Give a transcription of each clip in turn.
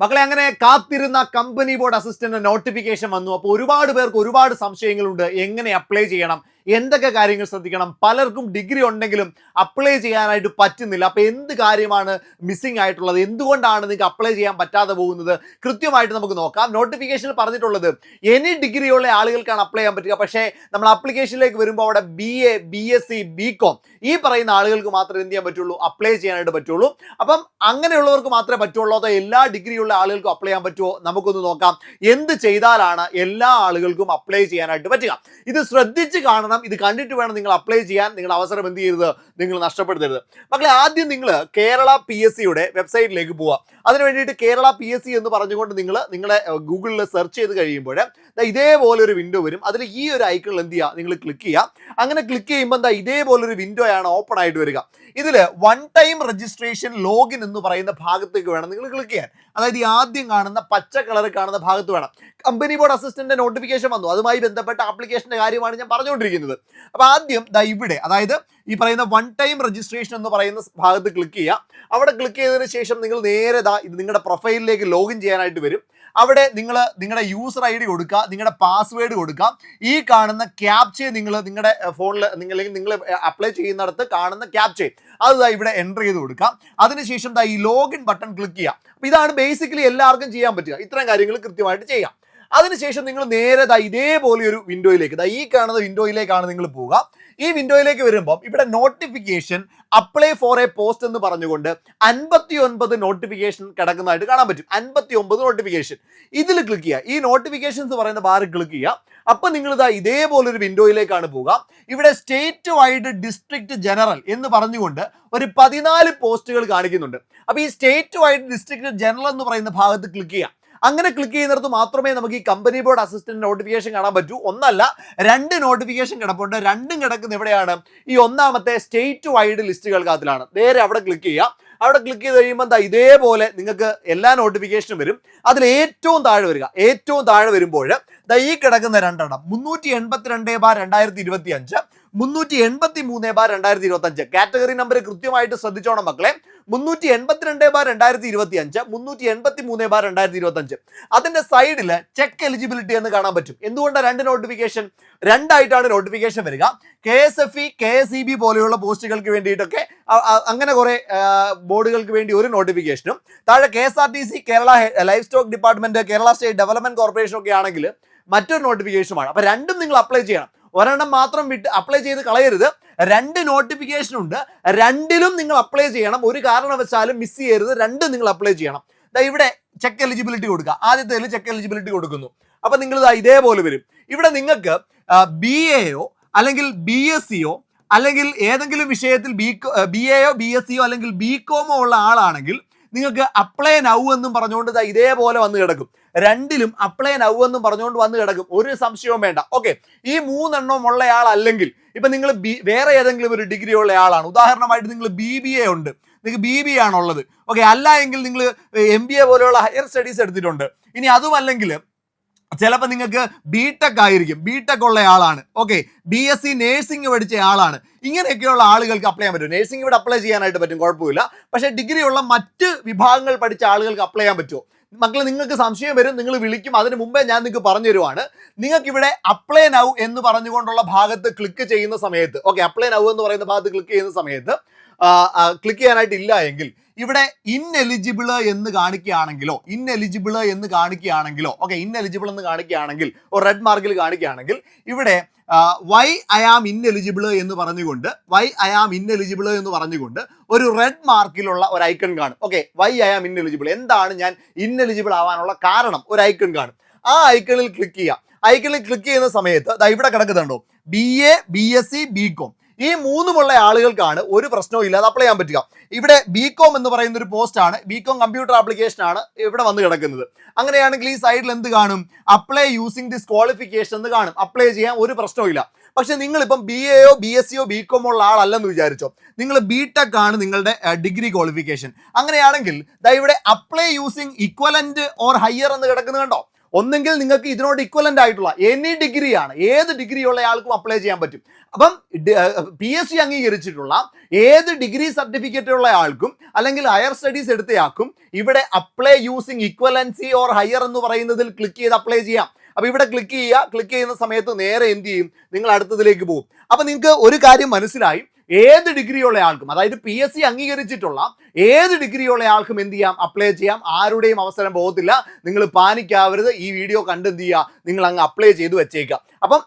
മക്കളെ അങ്ങനെ കാത്തിരുന്ന കമ്പനി ബോർഡ് അസിസ്റ്റന്റ് നോട്ടിഫിക്കേഷൻ വന്നു. അപ്പോൾ ഒരുപാട് പേർക്ക് ഒരുപാട് സംശയങ്ങളുണ്ട്. എങ്ങനെ അപ്ലൈ ചെയ്യണം? എന്തൊക്കെ കാര്യങ്ങൾ ശ്രദ്ധിക്കണം? പലർക്കും ഡിഗ്രി ഉണ്ടെങ്കിലും അപ്ലൈ ചെയ്യാനായിട്ട് പറ്റുന്നില്ല. അപ്പോൾ എന്ത് കാര്യമാണ് മിസ്സിംഗ് ആയിട്ടുള്ളത്? എന്തുകൊണ്ടാണ് നിങ്ങൾക്ക് അപ്ലൈ ചെയ്യാൻ പറ്റാതെ പോകുന്നത്? കൃത്യമായിട്ട് നമുക്ക് നോക്കാം. നോട്ടിഫിക്കേഷനിൽ പറഞ്ഞിട്ടുള്ളത് എനി ഡിഗ്രിയുള്ള ആളുകൾക്കാണ് അപ്ലൈ ചെയ്യാൻ പറ്റുക. പക്ഷേ നമ്മൾ അപ്ലിക്കേഷനിലേക്ക് വരുമ്പോൾ അവിടെ B A B S C B com ഈ പറയുന്ന ആളുകൾക്ക് മാത്രമേ എന്ത് ചെയ്യാൻ പറ്റുള്ളൂ? അപ്ലൈ ചെയ്യാനായിട്ട് പറ്റുള്ളൂ. അപ്പം അങ്ങനെയുള്ളവർക്ക് മാത്രമേ പറ്റുള്ളൂ അതോ എല്ലാ ഡിഗ്രിയുള്ള ആളുകൾക്കും അപ്ലൈ ചെയ്യാൻ പറ്റുമോ? നമുക്കൊന്ന് നോക്കാം. എന്ത് ചെയ്താലാണ് എല്ലാ ആളുകൾക്കും അപ്ലൈ ചെയ്യാനായിട്ട് പറ്റുക? ഇത് ശ്രദ്ധിച്ച് കാണണം. ഇത് കണ്ടിട്ട് വേണം നിങ്ങൾ അപ്ലൈ ചെയ്യാൻ. നിങ്ങൾ അവസരം എന്ത് ചെയ്യരുത്? നിങ്ങൾ നഷ്ടപ്പെടുത്തരുത്. മക്കളെ ആദ്യം നിങ്ങൾ കേരള പി എസ് സിയുടെ വെബ്സൈറ്റിലേക്ക് പോവുക അതിന് വേണ്ടിയിട്ട് കേരള പി എസ് സി എന്ന് പറഞ്ഞുകൊണ്ട് നിങ്ങൾ നിങ്ങളെ ഗൂഗിളിൽ സെർച്ച് ചെയ്ത് കഴിയുമ്പോൾ ഇതേപോലെ ഒരു വിൻഡോ വരും. അതിൽ ഈ ഒരു ഐക്കണിൽ എന്ത് ചെയ്യുക നിങ്ങൾ ക്ലിക്ക് ചെയ്യുക അങ്ങനെ ക്ലിക്ക് ചെയ്യുമ്പോൾ എന്താ ഇതേപോലെ ഒരു വിൻഡോ ആണ് ഓപ്പൺ ആയിട്ട് വരിക. ഇതിൽ വൺ ടൈം രജിസ്ട്രേഷൻ ലോഗിൻ എന്ന് പറയുന്ന ഭാഗത്തേക്ക് വേണം നിങ്ങൾ ക്ലിക്ക് ചെയ്യാൻ. അതായത് ഈ ആദ്യം കാണുന്ന പച്ച കളർ കാണുന്ന ഭാഗത്ത് വേണം. കമ്പനി ബോർഡ് അസിസ്റ്റന്റ് നോട്ടിഫിക്കേഷൻ വന്നു. അതുമായി ബന്ധപ്പെട്ട ആപ്ലിക്കേഷന്റെ കാര്യമാണ് ഞാൻ പറഞ്ഞുകൊണ്ടിരിക്കുന്നത്. അപ്പോൾ ആദ്യം ദാ ഇവിടെ അതായത് ഈ പറയുന്ന വൺ ടൈം രജിസ്ട്രേഷൻ എന്ന് പറയുന്ന ഭാഗത്ത് ക്ലിക്ക് ചെയ്യുക അവിടെ ക്ലിക്ക് ചെയ്തതിന് ശേഷം നിങ്ങൾ നേരെ ദാ ഇത് നിങ്ങളുടെ പ്രൊഫൈലിലേക്ക് ലോഗിൻ ചെയ്യാനായിട്ട് വരും. അവിടെ നിങ്ങൾ നിങ്ങളുടെ യൂസർ ഐ ഡി കൊടുക്കുക നിങ്ങളുടെ പാസ്വേഡ് കൊടുക്കുക. ഈ കാണുന്ന ക്യാപ്ചെ നിങ്ങൾ നിങ്ങളുടെ ഫോണിൽ നിങ്ങൾ നിങ്ങൾ അപ്ലൈ ചെയ്യുന്നിടത്ത് കാണുന്ന ക്യാപ്ചെ അത് ഇവിടെ എന്റർ ചെയ്ത് കൊടുക്കാം അതിനുശേഷം ഈ ലോഗിൻ ബട്ടൺ ക്ലിക്ക് ചെയ്യാം അപ്പോൾ ഇതാണ് ബേസിക്കലി എല്ലാവർക്കും ചെയ്യാൻ പറ്റുക. ഇത്തരം കാര്യങ്ങൾ കൃത്യമായിട്ട് ചെയ്യാം. അതിനുശേഷം നിങ്ങൾ നേരെ ഇതേപോലെ ഒരു വിൻഡോയിലേക്ക് ദാ ഈ കാണുന്ന വിൻഡോയിലേക്കാണ് നിങ്ങൾ പോവുക. ഈ വിൻഡോയിലേക്ക് വരുമ്പോൾ ഇവിടെ notification apply for a post എന്ന് പറഞ്ഞുകൊണ്ട് അൻപത്തി ഒൻപത് നോട്ടിഫിക്കേഷൻ കിടക്കുന്നതായിട്ട് കാണാൻ പറ്റും. അൻപത്തി ഒമ്പത് നോട്ടിഫിക്കേഷൻ ഇതിൽ ക്ലിക്ക് ചെയ്യുക. ഈ നോട്ടിഫിക്കേഷൻസ് പറയുന്ന ബാറിൽ ക്ലിക്ക് ചെയ്യുക. അപ്പം നിങ്ങൾ ഇതാ ഇതേപോലെ ഒരു വിൻഡോയിലേക്കാണ് പോവുക. ഇവിടെ സ്റ്റേറ്റ് വൈഡ് ഡിസ്ട്രിക്ട് ജനറൽ എന്ന് പറഞ്ഞുകൊണ്ട് ഒരു പതിനാല് പോസ്റ്റുകൾ കാണിക്കുന്നുണ്ട്. അപ്പോൾ ഈ സ്റ്റേറ്റ് വൈഡ് ഡിസ്ട്രിക്ട് ജനറൽ എന്ന് പറയുന്ന ഭാഗത്ത് ക്ലിക്ക് ചെയ്യുക. അങ്ങനെ ക്ലിക്ക് ചെയ്യുന്നിടത്ത് മാത്രമേ നമുക്ക് ഈ കമ്പനി ബോർഡ് അസിസ്റ്റന്റ് നോട്ടിഫിക്കേഷൻ കാണാൻ പറ്റൂ. ഒന്നല്ല രണ്ട് നോട്ടിഫിക്കേഷൻ കിടപ്പുണ്ട്. രണ്ടും കിടക്കുന്ന ഇവിടെയാണ് ഈ ഒന്നാമത്തെ സ്റ്റേറ്റ് വൈഡ് ലിസ്റ്റുകൾക്കകത്തിലാണ് നേരെ അവിടെ ക്ലിക്ക് ചെയ്യാം. അവിടെ ക്ലിക്ക് ചെയ്ത് കഴിയുമ്പോൾ എന്താ? ഇതേപോലെ നിങ്ങൾക്ക് എല്ലാ നോട്ടിഫിക്കേഷനും വരും. അതിൽ ഏറ്റവും താഴെ വരിക. ഏറ്റവും താഴെ വരുമ്പോൾ ദാ ഈ കിടക്കുന്ന രണ്ടെണ്ണം. മുന്നൂറ്റി എൺപത്തിരണ്ട് ബാർ രണ്ടായിരത്തി ഇരുപത്തി അഞ്ച് മുന്നൂറ്റി എൺപത്തി മൂന്ന് ബാർ രണ്ടായിരത്തി ഇരുപത്തി അഞ്ച് കാറ്റഗറി നമ്പർ കൃത്യമായിട്ട് ശ്രദ്ധിച്ചോണം മക്കളെ. മുന്നൂറ്റി എൺപത്തിരണ്ട് ബാർ രണ്ടായിരത്തി ഇരുപത്തി അഞ്ച് മുന്നൂറ്റി എൺപത്തി മൂന്ന് ബാർ രണ്ടായിരത്തി ഇരുപത്തി അഞ്ച് അതിന്റെ സൈഡിൽ ചെക്ക് എലിജിബിലിറ്റി എന്ന് കാണാൻ പറ്റും. എന്തുകൊണ്ടാണ് രണ്ട് നോട്ടിഫിക്കേഷൻ രണ്ടായിട്ടാണ് നോട്ടിഫിക്കേഷൻ വരിക. K S F E K S E B പോലെയുള്ള പോസ്റ്റുകൾക്ക് വേണ്ടിയിട്ടൊക്കെ അങ്ങനെ കുറെ ബോർഡുകൾക്ക് വേണ്ടി ഒരു നോട്ടിഫിക്കേഷനും താഴെ K S R T C Kerala livestock department Kerala state development corporation ഒക്കെ ആണെങ്കിൽ മറ്റൊരു നോട്ടിഫിക്കേഷനുമാണ് അപ്പൊ രണ്ടും നിങ്ങൾ അപ്ലൈ ചെയ്യണം. ഒരെണ്ണം മാത്രം വിട്ട് അപ്ലൈ ചെയ്ത് കളയരുത്. രണ്ട് നോട്ടിഫിക്കേഷൻ ഉണ്ട്. രണ്ടിലും നിങ്ങൾ അപ്ലൈ ചെയ്യണം. ഒരു കാരണവശാലും മിസ് ചെയ്യരുത്. രണ്ടും നിങ്ങൾ അപ്ലൈ ചെയ്യണം. ദാ ഇവിടെ ചെക്ക് എലിജിബിലിറ്റി കൊടുക്കുക. ആദ്യത്തേതിൽ ചെക്ക് എലിജിബിലിറ്റി കൊടുക്കുന്നു. അപ്പൊ നിങ്ങൾ ഇതാ ഇതേപോലെ വരും. ഇവിടെ നിങ്ങൾക്ക് ബി എയോ അല്ലെങ്കിൽ ബി എസ് സിയോ അല്ലെങ്കിൽ ഏതെങ്കിലും വിഷയത്തിൽ ബി ബി എയോ ബി എസ് സിയോ അല്ലെങ്കിൽ ബി കോമോ ഉള്ള ആളാണെങ്കിൽ നിങ്ങൾക്ക് അപ്ലൈ നൗ എന്നും പറഞ്ഞുകൊണ്ട് ഇതേപോലെ വന്ന് കിടക്കും. രണ്ടിലും അപ്ലൈ നൗ എന്ന് പറഞ്ഞുകൊണ്ട് വന്ന് കിടക്കും. ഒരു സംശയവും വേണ്ട. ഓക്കെ ഈ മൂന്നെണ്ണവും ഉള്ള ആളല്ലെങ്കിൽ ഇപ്പൊ നിങ്ങൾ ബി വേറെ ഏതെങ്കിലും ഒരു ഡിഗ്രി ഉള്ള ആളാണ്. ഉദാഹരണമായിട്ട് നിങ്ങൾ ബി ബി എ ഉണ്ട്. നിങ്ങൾക്ക് ബി ബി ആണുള്ളത്. ഓക്കെ അല്ല എങ്കിൽ നിങ്ങൾ എം ബി എ പോലെയുള്ള ഹയർ സ്റ്റഡീസ് എടുത്തിട്ടുണ്ട്. ഇനി അതുമല്ലെങ്കിൽ ചിലപ്പോൾ നിങ്ങൾക്ക് ബി ടെക് ആയിരിക്കും. ബി ടെക് ഉള്ള ആളാണ്. Okay B S C nursing പഠിച്ച ആളാണ്. ഇങ്ങനെയൊക്കെയുള്ള ആളുകൾക്ക് അപ്ലൈ ചെയ്യാൻ പറ്റും. നേഴ്സിംഗ് ഇവിടെ അപ്ലൈ ചെയ്യാനായിട്ട് പറ്റും. കുഴപ്പമില്ല. പക്ഷേ ഡിഗ്രി ഉള്ള മറ്റ് വിഭാഗങ്ങൾ പഠിച്ച ആളുകൾക്ക് അപ്ലൈ ചെയ്യാൻ പറ്റുമോ? മക്കളെ നിങ്ങൾക്ക് സംശയം വരും നിങ്ങൾ വിളിക്കും. അതിന് മുമ്പേ ഞാൻ നിങ്ങൾക്ക് പറഞ്ഞു തരുവാണ് നിങ്ങൾക്ക് ഇവിടെ അപ്ലൈ നൗ എന്ന് പറഞ്ഞുകൊണ്ടുള്ള ഭാഗത്ത് ക്ലിക്ക് ചെയ്യുന്ന സമയത്ത് ഓക്കെ അപ്ലൈ നൗ എന്ന് പറയുന്ന ഭാഗത്ത് ക്ലിക്ക് ചെയ്യുന്ന സമയത്ത് ക്ലിക്ക് ചെയ്യാനായിട്ട് ഇല്ല എങ്കിൽ ഇവിടെ ഇൻഎലിജിബിൾ എന്ന് കാണിക്കുകയാണെങ്കിലോ ഇൻഎലിജിബിൾ എന്ന് കാണിക്കുകയാണെങ്കിലോ ഓക്കെ ഇൻഎലിജിബിൾ എന്ന് കാണിക്കുകയാണെങ്കിൽ റെഡ് മാർക്കിൽ കാണിക്കുകയാണെങ്കിൽ ഇവിടെ വൈ ഐ ആം ഇൻഎലിജിബിൾ എന്ന് പറഞ്ഞുകൊണ്ട് വൈ ഐ ആം ഇൻഎലിജിബിൾ എന്ന് പറഞ്ഞുകൊണ്ട് ഒരു റെഡ് മാർക്കിലുള്ള ഒരു ഐക്കൺ കാണും. Okay why I am ineligible എന്താണ് ഞാൻ ഇൻഎലിജിബിൾ ആവാനുള്ള കാരണം? ഒരു ഐക്കൺ കാണും. ആ ഐക്കണിൽ ക്ലിക്ക് ചെയ്യുക. ഐക്കണിൽ ക്ലിക്ക് ചെയ്യുന്ന സമയത്ത് ഇവിടെ കിടക്കുന്നുണ്ടോ? B A B S C B com ഈ മൂന്നുമുള്ള ആളുകൾക്കാണ് ഒരു പ്രശ്നവും ഇല്ലാതെ അപ്ലൈ ചെയ്യാൻ പറ്റുക. ഇവിടെ ബികോം എന്ന് പറയുന്ന ഒരു പോസ്റ്റ് ആണ് ബികോം കമ്പ്യൂട്ടർ ആപ്ലിക്കേഷൻ ആണ് ഇവിടെ വന്ന് കിടക്കുന്നത്. അങ്ങനെയാണെങ്കിൽ ഈ സൈഡിൽ എന്ത് കാണും? അപ്ലൈ യൂസിങ് ദിസ് ക്വാളിഫിക്കേഷൻ എന്ന് കാണും. അപ്ലൈ ചെയ്യാൻ ഒരു പ്രശ്നവും ഇല്ല. പക്ഷെ നിങ്ങൾ ഇപ്പം ബി എയോ ബി എസ് സിയോ ബി കോമോ ഉള്ള ആളല്ലെന്ന് വിചാരിച്ചോ? നിങ്ങൾ ബി ടെക് ആണ് നിങ്ങളുടെ ഡിഗ്രി ക്വാളിഫിക്കേഷൻ അങ്ങനെയാണെങ്കിൽ ദാ ഇവിടെ apply using equivalent or higher എന്ന് കിടക്കുന്നത് കണ്ടോ? ഒന്നെങ്കിൽ നിങ്ങൾക്ക് ഇതിനോട് ഇക്വലന്റ് ആയിട്ടുള്ള എനി ഡിഗ്രിയാണ് ഏത് ഡിഗ്രി ഉള്ള ആൾക്കും അപ്ലൈ ചെയ്യാൻ പറ്റും. അപ്പം പി എസ് സി അംഗീകരിച്ചിട്ടുള്ള ഏത് ഡിഗ്രി സർട്ടിഫിക്കറ്റ് ഉള്ള ആൾക്കും അല്ലെങ്കിൽ ഹയർ സ്റ്റഡീസ് എടുത്തയാൾക്കും ഇവിടെ apply using equivalency or higher എന്ന് പറയുന്നതിൽ ക്ലിക്ക് ചെയ്ത് അപ്ലൈ ചെയ്യാം. അപ്പോൾ ഇവിടെ ക്ലിക്ക് ചെയ്യുക. ക്ലിക്ക് ചെയ്യുന്ന സമയത്ത് നേരെ എന്ത് ചെയ്യും? നിങ്ങൾ അടുത്തതിലേക്ക് പോകും. അപ്പൊ നിങ്ങൾക്ക് ഒരു കാര്യം മനസ്സിലായി. ഏത് ഡിഗ്രിയുള്ള ആൾക്കും അതായത് പി എസ് സി അംഗീകരിച്ചിട്ടുള്ള ഏത് ഡിഗ്രിയുള്ള ആൾക്കും എന്ത് ചെയ്യാം? അപ്ലൈ ചെയ്യാം. ആരുടെയും അവസരം പോകത്തില്ല. നിങ്ങൾ പാനിക്കാവരുത്. ഈ വീഡിയോ കണ്ട് എന്ത് ചെയ്യുക നിങ്ങൾ അങ്ങ് അപ്ലൈ ചെയ്ത് വെച്ചേക്കാം. അപ്പം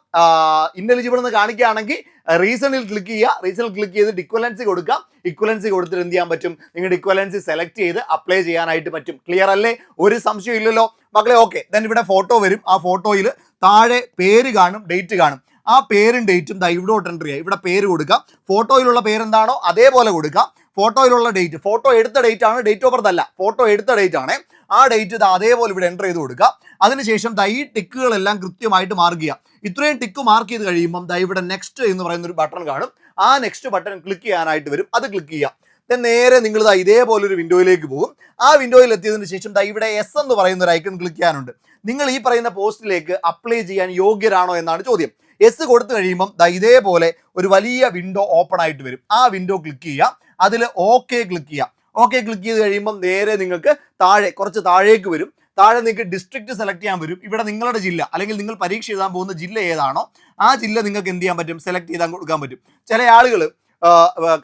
ഇന്നലിജിബിൾ എന്ന് കാണിക്കുകയാണെങ്കിൽ റീസണിൽ ക്ലിക്ക് ചെയ്യുക. റീസണിൽ ക്ലിക്ക് ചെയ്ത് ഇക്വലൻസി കൊടുക്കാം. ഇക്വലൻസി കൊടുത്തിട്ട് എന്ത് ചെയ്യാൻ പറ്റും? നിങ്ങളുടെ ഇക്വലൻസി സെലക്ട് ചെയ്ത് അപ്ലൈ ചെയ്യാനായിട്ട് പറ്റും. ക്ലിയർ അല്ലേ? ഒരു സംശയം ഇല്ലല്ലോ. മക്കളെ ഓക്കെ ദെൻ ഇവിടെ ഫോട്ടോ വരും. ആ ഫോട്ടോയിൽ താഴെ പേര് കാണും ഡേറ്റ് കാണും. ആ പേരും ഡേറ്റും ദാ ഇവിടോട്ട് എൻട്രി ചെയ്യുക ഇവിടെ പേര് കൊടുക്കാം. ഫോട്ടോയിലുള്ള പേരെന്താണോ അതേപോലെ കൊടുക്കാം. ഫോട്ടോയിലുള്ള ഡേറ്റ് ഫോട്ടോ എടുത്ത ഡേറ്റ് ആണ് ഡേറ്റ് ഓഫ് ബർത്ത് അല്ല ഫോട്ടോ എടുത്ത ഡേറ്റ് ആണ്. ആ ഡേറ്റ് ഇത് അതേപോലെ ഇവിടെ എന്റർ ചെയ്ത് കൊടുക്കുക. അതിനുശേഷം ദൈ ടിക്കുകളെല്ലാം കൃത്യമായിട്ട് മാർക്ക് ചെയ്യുക. ഇത്രയും ടിക്ക് മാർക്ക് ചെയ്ത് കഴിയുമ്പം ദൈ ഇവിടെ നെക്സ്റ്റ് എന്ന് പറയുന്ന ഒരു ബട്ടൺ കാണും. ആ നെക്സ്റ്റ് ബട്ടൺ ക്ലിക്ക് ചെയ്യാനായിട്ട് വരും. അത് ക്ലിക്ക് ചെയ്യുക. ദെൻ നേരെ നിങ്ങൾ ദാ ഇതേപോലെ ഒരു വിൻഡോയിലേക്ക് പോകും. ആ വിൻഡോയിൽ എത്തിയതിനു ശേഷം ദാ ഇവിടെ എസ് എന്ന് പറയുന്ന ഒരു ഐക്കൺ ക്ലിക്ക് ചെയ്യാനുണ്ട്. നിങ്ങൾ ഈ പറയുന്ന പോസ്റ്റിലേക്ക് അപ്ലൈ ചെയ്യാൻ യോഗ്യരാണോ എന്നാണ് ചോദ്യം. എസ് കൊടുത്തു കഴിയുമ്പം ദാ ഇതേപോലെ ഒരു വലിയ വിൻഡോ ഓപ്പൺ ആയിട്ട് വരും. ആ വിൻഡോ ക്ലിക്ക് ചെയ്യുക. അതിൽ ഓക്കെ ക്ലിക്ക് ചെയ്യുക. ഓക്കെ ക്ലിക്ക് ചെയ്ത് കഴിയുമ്പം നേരെ നിങ്ങൾക്ക് താഴെ കുറച്ച് താഴേക്ക് വരും. താഴെ നിങ്ങൾക്ക് ഡിസ്ട്രിക്ട് സെലക്ട് ചെയ്യാൻ വരും. ഇവിടെ നിങ്ങളുടെ ജില്ല അല്ലെങ്കിൽ നിങ്ങൾ പരീക്ഷ എഴുതാൻ പോകുന്ന ജില്ല ഏതാണോ ആ ജില്ല നിങ്ങൾക്ക് എന്ത് ചെയ്യാൻ പറ്റും? സെലക്ട് ചെയ്താൽ കൊടുക്കാൻ പറ്റും. ചില ആളുകൾ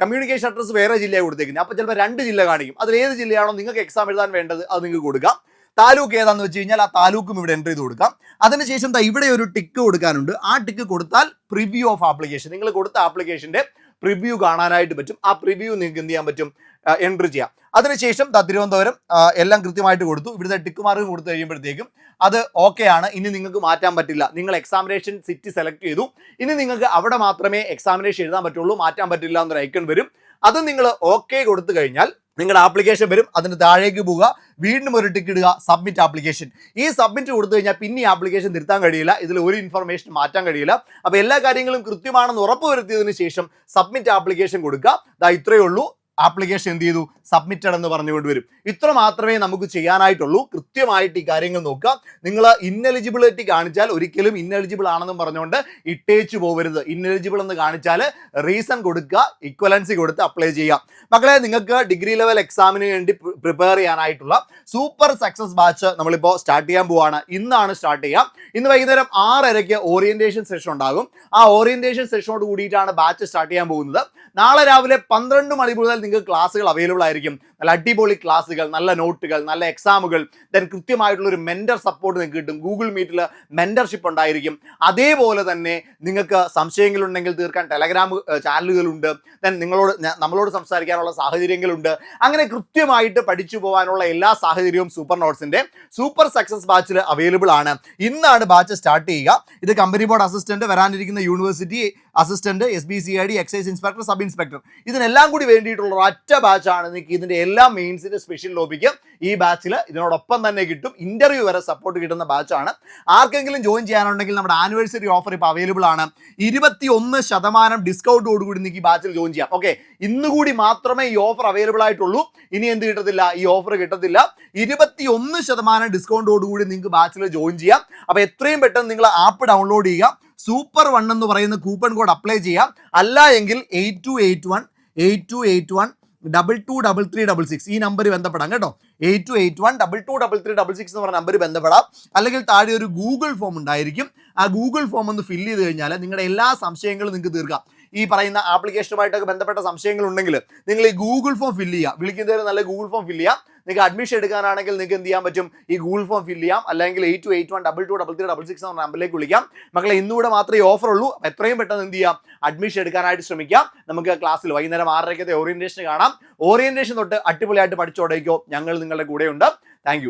കമ്മ്യൂണിക്കേഷൻ അഡ്രസ്സ് വേറെ ജില്ലയാണ് കൊടുത്തേക്കുന്നത് അപ്പോൾ ചിലപ്പോൾ രണ്ട് ജില്ല കാണിക്കും. അതിൽ ഏത് ജില്ലയാണോ നിങ്ങൾക്ക് എക്സാം എഴുതാൻ വേണ്ടത് അത് നിങ്ങൾക്ക് കൊടുക്കാം. താലൂക്ക് ഏതാന്ന് വെച്ച് കഴിഞ്ഞാൽ ആ താലൂക്കും ഇവിടെ എന്റർ ചെയ്ത് കൊടുക്കാം. അതിനുശേഷം ഇവിടെ ഒരു ടിക്ക് കൊടുക്കാനുണ്ട്. ആ ടിക്ക് കൊടുത്താൽ പ്രിവ്യൂ ഓഫ് ആപ്ലിക്കേഷൻ നിങ്ങൾ കൊടുത്ത ആപ്ലിക്കേഷന്റെ പ്രിവ്യൂ കാണാനായിട്ട് പറ്റും. ആ പ്രിവ്യൂ നിങ്ങൾക്ക് എന്ത് ചെയ്യാൻ പറ്റും? എൻട്രി ചെയ്യാം. അതിനുശേഷം തിരുവനന്തപുരം എല്ലാം കൃത്യമായിട്ട് കൊടുത്തു. ഇവിടുത്തെ ടിക്ക് മാർക്ക് കൊടുത്തു കഴിയുമ്പോഴത്തേക്കും അത് ഓക്കെ ആണ്. ഇനി നിങ്ങൾക്ക് മാറ്റാൻ പറ്റില്ല. നിങ്ങൾ എക്സാമിനേഷൻ സിറ്റി സെലക്ട് ചെയ്തു. ഇനി നിങ്ങൾക്ക് അവിടെ മാത്രമേ എക്സാമിനേഷൻ എഴുതാൻ പറ്റുള്ളൂ. മാറ്റാൻ പറ്റില്ല എന്നൊരു ഐക്കൺ വരും. അത് നിങ്ങൾ ഓക്കെ കൊടുത്തു കഴിഞ്ഞാൽ നിങ്ങളുടെ ആപ്ലിക്കേഷൻ വരും അതിന് താഴേക്ക് പോവുക വീണ്ടും ഒരു ടിക്ക് ഇടുക സബ്മിറ്റ് ആപ്ലിക്കേഷൻ ഈ സബ്മിറ്റ് കൊടുത്തു കഴിഞ്ഞാൽ പിന്നെ ഈ ആപ്ലിക്കേഷൻ തിരുത്താൻ കഴിയില്ല. ഇതിൽ ഒരു ഇൻഫർമേഷൻ മാറ്റാൻ കഴിയില്ല. അപ്പോൾ എല്ലാ കാര്യങ്ങളും കൃത്യമാണെന്ന് ഉറപ്പുവരുത്തിയതിനു ശേഷം സബ്മിറ്റ് ആപ്ലിക്കേഷൻ കൊടുക്കുക. ഇതാ ഇത്രയേ ഉള്ളൂ. ആപ്ലിക്കേഷൻ എന്ത് ചെയ്തു? സബ്മിറ്റഡ് എന്ന് പറഞ്ഞുകൊണ്ട് വരും. ഇത്ര മാത്രമേ നമുക്ക് ചെയ്യാനായിട്ടുള്ളൂ. കൃത്യമായിട്ട് ഈ കാര്യങ്ങൾ നോക്കുക. നിങ്ങൾ ഇന്നെലിജിബിലിറ്റി കാണിച്ചാൽ ഒരിക്കലും ഇന്നെലിജിബിൾ ആണെന്നും പറഞ്ഞുകൊണ്ട് ഇട്ടേച്ചു പോകരുത് ഇന്നെലിജിബിൾ എന്ന് കാണിച്ചാൽ റീസൺ കൊടുക്കുക ഇക്വലൻസി കൊടുത്ത് അപ്ലൈ ചെയ്യുക. മക്കളെ നിങ്ങൾക്ക് ഡിഗ്രി ലെവൽ എക്സാമിന് വേണ്ടി പ്രിപ്പയർ ചെയ്യാനായിട്ടുള്ള സൂപ്പർ സക്സസ് ബാച്ച് നമ്മളിപ്പോൾ സ്റ്റാർട്ട് ചെയ്യാൻ പോവാണ്. ഇന്നാണ് സ്റ്റാർട്ട് ചെയ്യുക ഇന്ന് വൈകുന്നേരം ആറരയ്ക്ക് ഓറിയന്റേഷൻ സെഷൻ ഉണ്ടാകും. ആ ഓറിയന്റേഷൻ സെഷനോട് കൂടിയിട്ടാണ് ബാച്ച് സ്റ്റാർട്ട് ചെയ്യാൻ പോകുന്നത്. നാളെ രാവിലെ പന്ത്രണ്ട് മണി മുതൽ നിങ്ങൾക്ക് ക്ലാസ്സുകൾ അവൈലബിൾ ആയിരിക്കും. നല്ല അടിപൊളി ക്ലാസ്സുകൾ നല്ല നോട്ടുകൾ നല്ല എക്സാമുകൾ ദെൻ കൃത്യമായിട്ടുള്ള ഒരു മെന്റർ സപ്പോർട്ട് നിങ്ങൾക്ക് കിട്ടും. ഗൂഗിൾ മീറ്റിൽ മെന്റർഷിപ്പ് ഉണ്ടായിരിക്കും. അതേപോലെ തന്നെ നിങ്ങൾക്ക് സംശയങ്ങളുണ്ടെങ്കിൽ തീർക്കാൻ ടെലഗ്രാം ചാനലുകളുണ്ട്. ദെൻ നിങ്ങളോട് നമ്മളോട് സംസാരിക്കാനുള്ള സാഹചര്യങ്ങളുണ്ട്. അങ്ങനെ കൃത്യമായിട്ട് പഠിച്ചു പോകാനുള്ള എല്ലാ സാഹചര്യവും സൂപ്പർ നോട്ട്സിന്റെ സൂപ്പർ സക്സസ് ബാച്ചിൽ അവൈലബിൾ ആണ്. ഇന്നാണ് ബാച്ച് സ്റ്റാർട്ട് ചെയ്യുക. ഇത് കമ്പനി ബോർഡ് അസിസ്റ്റന്റ് വരാനിരിക്കുന്ന university assistant S B C I D excise inspector sub inspector ഇതിനെല്ലാം കൂടി വേണ്ടിയിട്ടുള്ള ഒറ്റ ബാച്ചാണ് നിങ്ങൾക്ക് ഇതിന്റെ എല്ലാ മെയിൻസിന്റെ സ്പെഷ്യൽ ലോബിക്ക് ഈ ബാച്ചിൽ ഇതിനോടൊപ്പം തന്നെ കിട്ടും. ഇന്റർവ്യൂ വരെ സപ്പോർട്ട് കിട്ടുന്ന ബാച്ചാണ് ആർക്കെങ്കിലും ജോയിൻ ചെയ്യാനുണ്ടെങ്കിൽ നമ്മുടെ ആനിവേഴ്സറി ഓഫർ ഇപ്പോൾ അവൈലബിൾ ആണ്. ഇരുപത്തി ഒന്ന് ശതമാനം ഡിസ്കൗണ്ടോട് കൂടി നിങ്ങൾക്ക് ഈ ബാച്ചിൽ ജോയിൻ ചെയ്യാം. ഓക്കെ ഇന്നുകൂടി മാത്രമേ ഈ ഓഫർ അവൈലബിൾ ആയിട്ടുള്ളൂ. ഇനി എന്ത് കിട്ടത്തില്ല? ഈ ഓഫർ കിട്ടത്തില്ല. ഇരുപത്തി ഒന്ന് ശതമാനം ഡിസ്കൗണ്ടോട് കൂടി നിങ്ങൾക്ക് ബാച്ചിൽ ജോയിൻ ചെയ്യാം. അപ്പോൾ എത്രയും പെട്ടെന്ന് നിങ്ങൾ ആപ്പ് ഡൗൺലോഡ് ചെയ്യുക. സൂപ്പർ വൺ എന്ന് പറയുന്ന കൂപ്പൺ കോഡ് അപ്ലൈ ചെയ്യാം അല്ല എങ്കിൽ eight two eight one eight two eight one double two double three double six ഈ നമ്പർ ബന്ധപ്പെടാം കേട്ടോ. Eight two eight one double two double three double six എന്ന് പറഞ്ഞ നമ്പർ ബന്ധപ്പെടാം. അല്ലെങ്കിൽ താഴെ ഒരു ഗൂഗിൾ ഫോം ഉണ്ടായിരിക്കും. ആ ഗൂഗിൾ ഫോം ഒന്ന് ഫില്ല് ചെയ്ത് കഴിഞ്ഞാൽ നിങ്ങളുടെ എല്ലാ സംശയങ്ങളും നിങ്ങൾക്ക് തീർക്കാം. ഈ പറയുന്ന ആപ്ലിക്കേഷനുമായിട്ടൊക്കെ ബന്ധപ്പെട്ട സംശയങ്ങൾ ഉണ്ടെങ്കിൽ നിങ്ങൾ ഈ ഗൂഗിൾ ഫോം ഫില്ല് ചെയ്യുക. വിളിക്കുന്നതിന് നല്ല ഗൂഗിൾ ഫോം ഫില്ല് ചെയ്യാം നിങ്ങൾക്ക് അഡ്മിഷൻ എടുക്കാനാണെങ്കിൽ നിങ്ങൾക്ക് എന്ത് ചെയ്യാൻ പറ്റും? ഈ ഗൂഗിൾ ഫോം ഫില്ല് ചെയ്യാം. അല്ലെങ്കിൽ eight two eight one double two double three double six എന്ന നമ്പറിലേക്ക് വിളിക്കാം. മക്കളെ ഇന്നുകൂടെ മാത്രമേ ഓഫർ ഉള്ളൂ. എത്രയും പെട്ടെന്ന് എന്ത് ചെയ്യാം? അഡ്മിഷൻ എടുക്കാനായിട്ട് ശ്രമിക്കാം. നമുക്ക് ക്ലാസ്സിൽ വൈകുന്നേരം ആറരയ്ക്കത്തെ ഓറിയന്റേഷൻ കാണാം. ഓറിയന്റേഷൻ തൊട്ട് അടിപൊളിയായിട്ട് പഠിച്ചോടേക്കോ ഞങ്ങൾ നിങ്ങളുടെ കൂടെയുണ്ട്. താങ്ക്